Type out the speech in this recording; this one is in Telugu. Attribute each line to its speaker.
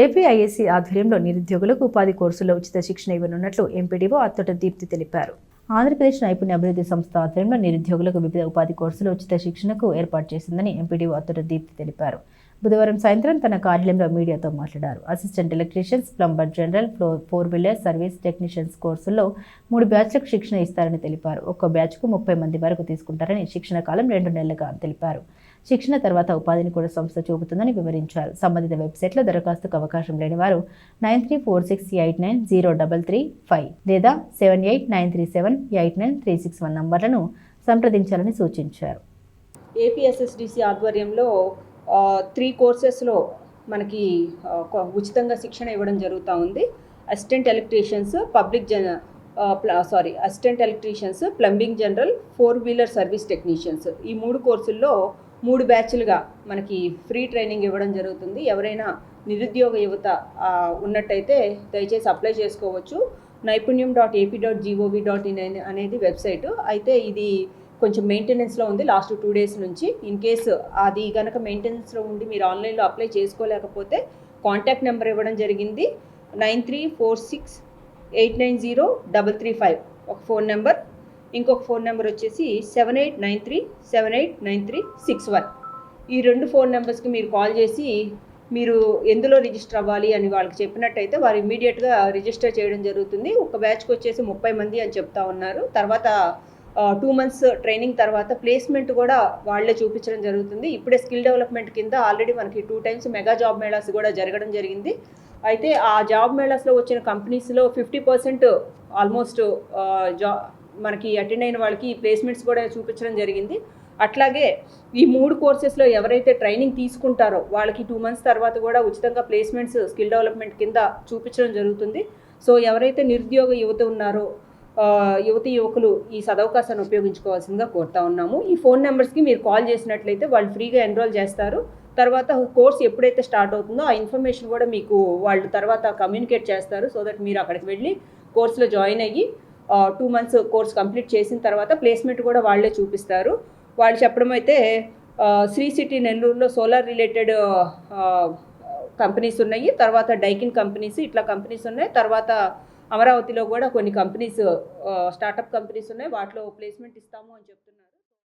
Speaker 1: ఏపీఐఎస్సీ ఆధ్వర్యంలో నిరుద్యోగులకు ఉపాధి కోర్సుల్లో ఉచిత శిక్షణ ఇవ్వనున్నట్లు ఎంపీడీఓ అత్తట దీప్తి తెలిపారు. ఆంధ్రప్రదేశ్ నైపుణ్య అభివృద్ధి సంస్థ ఆధ్వర్యంలో నిరుద్యోగులకు వివిధ ఉపాధి కోర్సులు ఉచిత శిక్షణకు ఏర్పాటు చేసిందని ఎంపీడీఓ అత్తట దీప్తి తెలిపారు. బుధవారం సాయంత్రం తన కార్యాలయంలో మీడియాతో మాట్లాడారు. Assistant electricians plumber general flow four wheeler service technicians కోర్సుల్లో మూడు బ్యాచ్లకు శిక్షణ ఇస్తారని తెలిపారు. ఒక్కో బ్యాచ్కు ముప్పై మంది వరకు తీసుకుంటారని శిక్షణ కాలం రెండు నెలలుగా తెలిపారు. శిక్షణ తర్వాత ఉపాధిని కూడా సంస్థ చూపుతుందని వివరించారు. సంబంధిత వెబ్సైట్లో దరఖాస్తుకు అవకాశం లేని వారు nine three four six eight nine zero double three five లేదా seven eight nine three seven eight nine three six one నంబర్లను సంప్రదించాలని సూచించారు.
Speaker 2: ఏపీఎస్ఎస్డిసి ఆధ్వర్యంలో త్రీ కోర్సెస్లో మనకి ఉచితంగా శిక్షణ ఇవ్వడం జరుగుతూ ఉంది. అసిస్టెంట్ ఎలక్ట్రీషియన్స్ పబ్లిక్ జన sorry assistant electricians plumbing general four wheeler service technicians ఈ మూడు కోర్సుల్లో మూడు బ్యాచ్లుగా మనకి ఫ్రీ ట్రైనింగ్ ఇవ్వడం జరుగుతుంది. ఎవరైనా నిరుద్యోగ యువత ఉన్నట్టయితే దయచేసి అప్లై చేసుకోవచ్చు. Naipunyam dot AP dot GOV dot in అనేది వెబ్సైట్. అయితే ఇది కొంచెం మెయింటెనెన్స్లో ఉంది. లాస్ట్ టూ డేస్ నుంచి. ఇన్ కేస్ అది కనుక మెయింటెనెన్స్లో ఉండి మీరు ఆన్లైన్లో అప్లై చేసుకోలేకపోతే కాంటాక్ట్ నెంబర్ ఇవ్వడం జరిగింది. Nine three four six eight nine zero double three five. ఒక ఫోన్ నెంబర్ ఇంకొక ఫోన్ నెంబర్ వచ్చేసి seven eight nine three seven eight nine three six one. ఈ రెండు ఫోన్ నెంబర్స్కి మీరు కాల్ చేసి మీరు ఎందులో రిజిస్టర్ అవ్వాలి అని వాళ్ళకి చెప్పినట్టయితే వారు ఇమీడియట్గా రిజిస్టర్ చేయడం జరుగుతుంది. ఒక బ్యాచ్కి వచ్చేసి ముప్పై మంది అని చెప్తా ఉన్నారు. తర్వాత టూ మంత్స్ ట్రైనింగ్ తర్వాత ప్లేస్మెంట్ కూడా వాళ్ళే చూపించడం జరుగుతుంది. ఇప్పుడే స్కిల్ డెవలప్మెంట్ కింద ఆల్రెడీ మనకి two times mega job melas కూడా జరగడం జరిగింది. అయితే ఆ జాబ్ మేళాస్లో వచ్చిన కంపెనీస్లో ఫిఫ్టీ పర్సెంట్ ఆల్మోస్ట్ జా మనకి అటెండ్ అయిన వాళ్ళకి ప్లేస్మెంట్స్ కూడా చూపించడం జరిగింది. అట్లాగే ఈ మూడు కోర్సెస్లో ఎవరైతే ట్రైనింగ్ తీసుకుంటారో వాళ్ళకి టూ మంత్స్ తర్వాత కూడా ఉచితంగా ప్లేస్మెంట్స్ స్కిల్ డెవలప్మెంట్ కింద చూపించడం జరుగుతుంది. సో ఎవరైతే నిరుద్యోగ యువత ఉన్నారో యువతి యువకులు ఈ సదవకాశాన్ని ఉపయోగించుకోవాల్సిందిగా కోరుతా ఉన్నాము. ఈ ఫోన్ నెంబర్స్కి మీరు కాల్ చేసినట్లయితే వాళ్ళు ఫ్రీగా ఎన్రోల్ చేస్తారు. తర్వాత కోర్స్ ఎప్పుడైతే స్టార్ట్ అవుతుందో ఆ ఇన్ఫర్మేషన్ కూడా మీకు వాళ్ళు తర్వాత కమ్యూనికేట్ చేస్తారు. సో దట్ మీరు అక్కడికి వెళ్ళి కోర్సులో జాయిన్ అయ్యి టూ మంత్స్ కోర్స్ కంప్లీట్ చేసిన తర్వాత ప్లేస్మెంట్ కూడా వాళ్ళే చూపిస్తారు. వాళ్ళు చెప్పడం అయితే శ్రీ సిటీ నెల్లూరులో సోలార్ రిలేటెడ్ కంపెనీస్ ఉన్నాయి. తర్వాత డైకిన్ కంపెనీస్ ఇట్లా కంపెనీస్ ఉన్నాయి. తర్వాత అమరావతిలో కూడా కొన్ని కంపెనీస్ స్టార్టప్ కంపెనీస్ ఉన్నాయి. వాటిలో ప్లేస్మెంట్ ఇస్తాము అని చెప్తున్నారు.